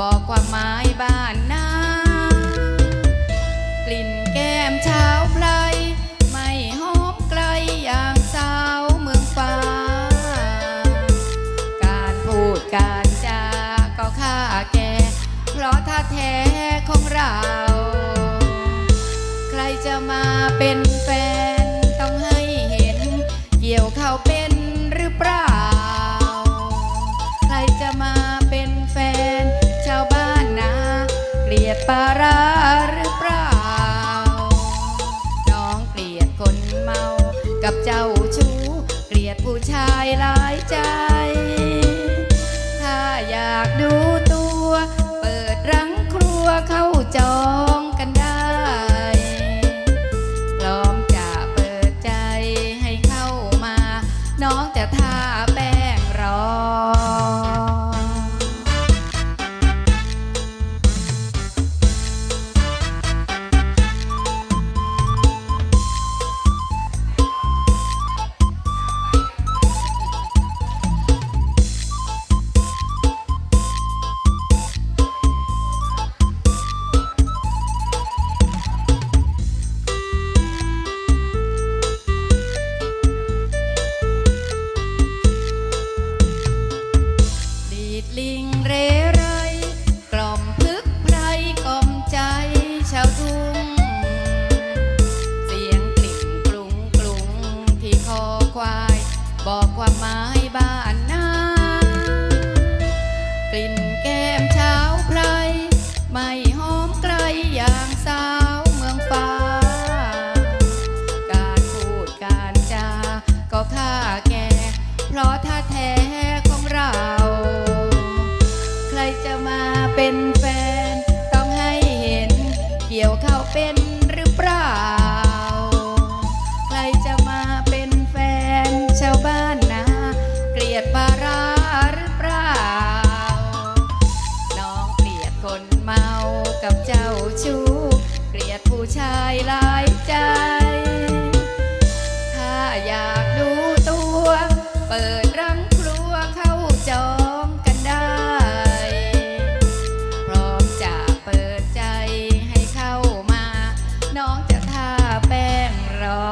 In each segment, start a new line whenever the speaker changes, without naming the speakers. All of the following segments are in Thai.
บอกความหมายบ้านนากลิ่นแก้มเช้าไพรไม่หอมไกลอย่างสาวเมืองฟ้า การพูดการจาก็ค่าแก เพราะท่าแท้ของเรา ใครจะมาเป็นแฟนต้องให้เห็น เกี่ยวเข้าเป็น ปาราหรือเปล่า น้องเกลียดคนเมา กับเจ้าชู้ เกลียดผู้ชายหลายใจ ถ้าอยากดูตัว เปิดรังครัวเข้าจองกันได้ พร้อมจะเปิดใจให้เข้ามา น้องจะทา บอกความหมายบ้านนากลิ่นแก้มเช้าไพรไม่หอมไกลอย่างสาวเมืองฟ้า การพูดการจาก็ค่าแก่เพราะท่าแท้ของเรา ใครจะมาเป็นแฟน ต้องให้เห็น เกี่ยวเข้าเป็น ชู้เกลียดผู้ชายหลายใจ ถ้าอยากดูตัว เปิดรังครัวเข้าจองกันได้ พร้อมจะเปิดใจให้เข้ามา น้องจะทาแป้งรอ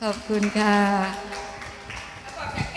ขอบคุณค่ะ